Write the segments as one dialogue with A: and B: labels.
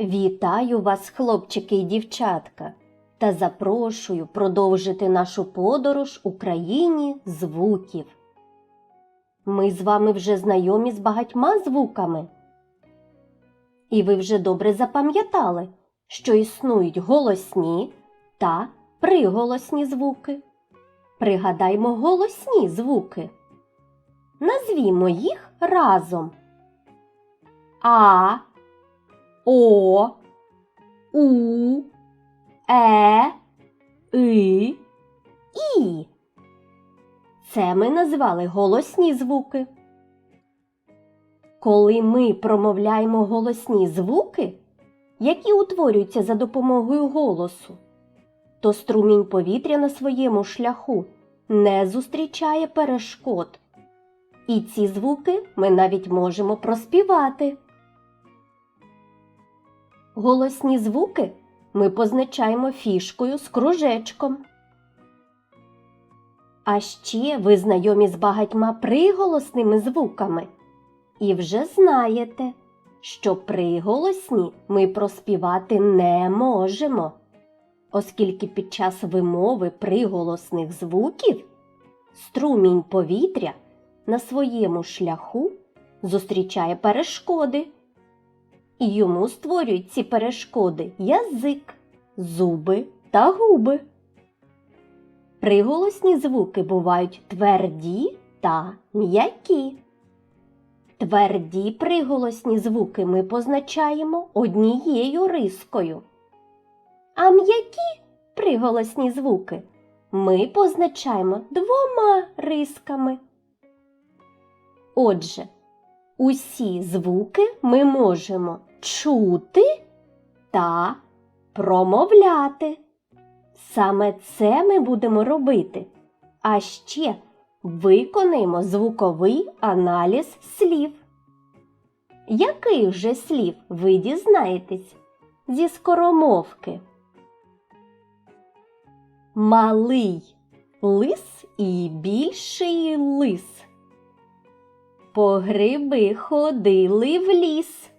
A: Вітаю вас, хлопчики і дівчатка, та запрошую продовжити нашу подорож у країні звуків. Ми з вами вже знайомі з багатьма звуками. І ви вже добре запам'ятали, що існують голосні та приголосні звуки. Пригадаймо голосні звуки. Назвімо їх разом. А, О, У, Е, И, І. Це ми назвали голосні звуки. Коли ми промовляємо голосні звуки, які утворюються за допомогою голосу, то струмінь повітря на своєму шляху не зустрічає перешкод. І ці звуки ми навіть можемо проспівати. Голосні звуки ми позначаємо фішкою з кружечком. А ще ви знайомі з багатьма приголосними звуками. І вже знаєте, що приголосні ми проспівати не можемо, оскільки під час вимови приголосних звуків струмінь повітря на своєму шляху зустрічає перешкоди. І йому створюють ці перешкоди язик, зуби та губи. Приголосні звуки бувають тверді та м'які. Тверді приголосні звуки ми позначаємо однією рискою. А м'які приголосні звуки ми позначаємо двома рисками. Отже, усі звуки ми можемо чути та промовляти. Саме це ми будемо робити. А ще виконаємо звуковий аналіз слів. Яких же слів ви дізнаєтесь зі скоромовки? Малий лис і більший лис. По гриби ходили в ліс.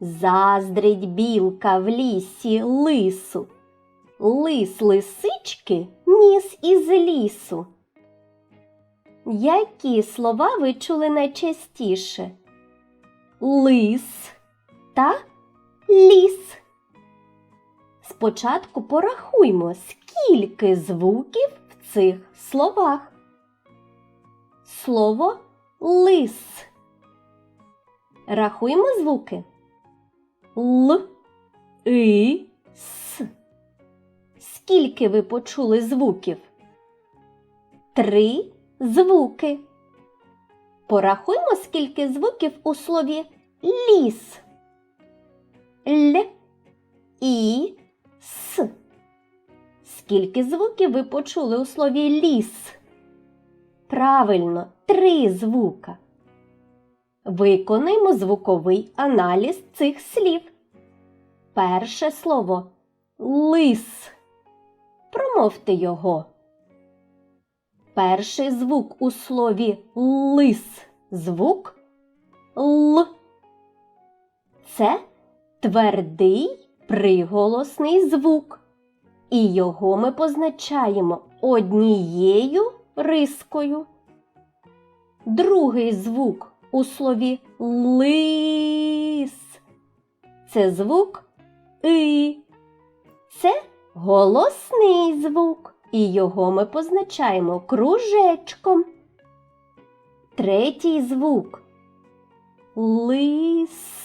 A: Заздрить білка в лісі лису. Лис лисички ніс із лісу. Які слова ви чули найчастіше? Лис та ліс. Спочатку порахуймо, скільки звуків в цих словах. Слово лис. Рахуємо звуки. Л, И, С. Скільки ви почули звуків? Три звуки. Порахуймо, скільки звуків у слові ліс. Л, І, С. Скільки звуків ви почули у слові ліс? Правильно, три звука. Виконаймо звуковий аналіз цих слів. Перше слово лис. Промовте його. Перший звук у слові лис звук Л. Це твердий приголосний звук. І його ми позначаємо однією рискою. Другий звук у слові лис. Це звук И. Це голосний звук, і його ми позначаємо кружечком. Третій звук лис.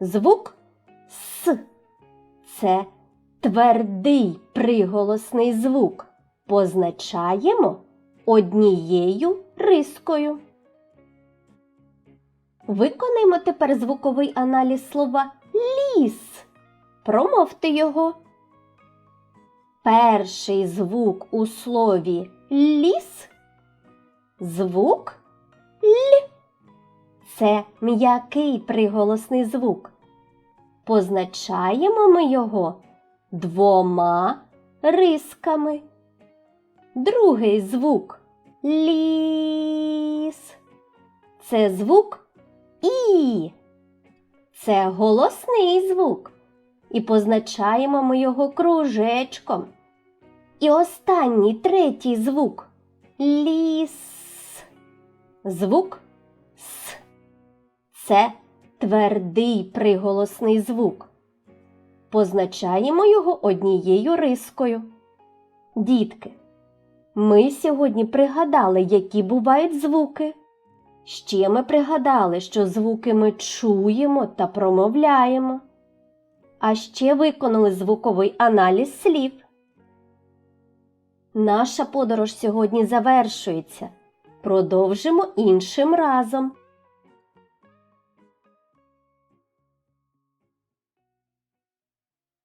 A: Звук С. Це твердий приголосний звук. Позначаємо однією рискою. Виконаймо тепер звуковий аналіз слова ліс. Промовте його. Перший звук у слові ліс звук Л. Це м'який приголосний звук. Позначаємо ми його двома рисками. Другий звук ліс. Це звук І. Це голосний звук. І позначаємо ми його кружечком. І останній третій звук ліс. Звук С. Це твердий приголосний звук. Позначаємо його однією рискою. Дітки, ми сьогодні пригадали, які бувають звуки. Ще ми пригадали, що звуки ми чуємо та промовляємо. А ще виконали звуковий аналіз слів. Наша подорож сьогодні завершується. Продовжимо іншим разом.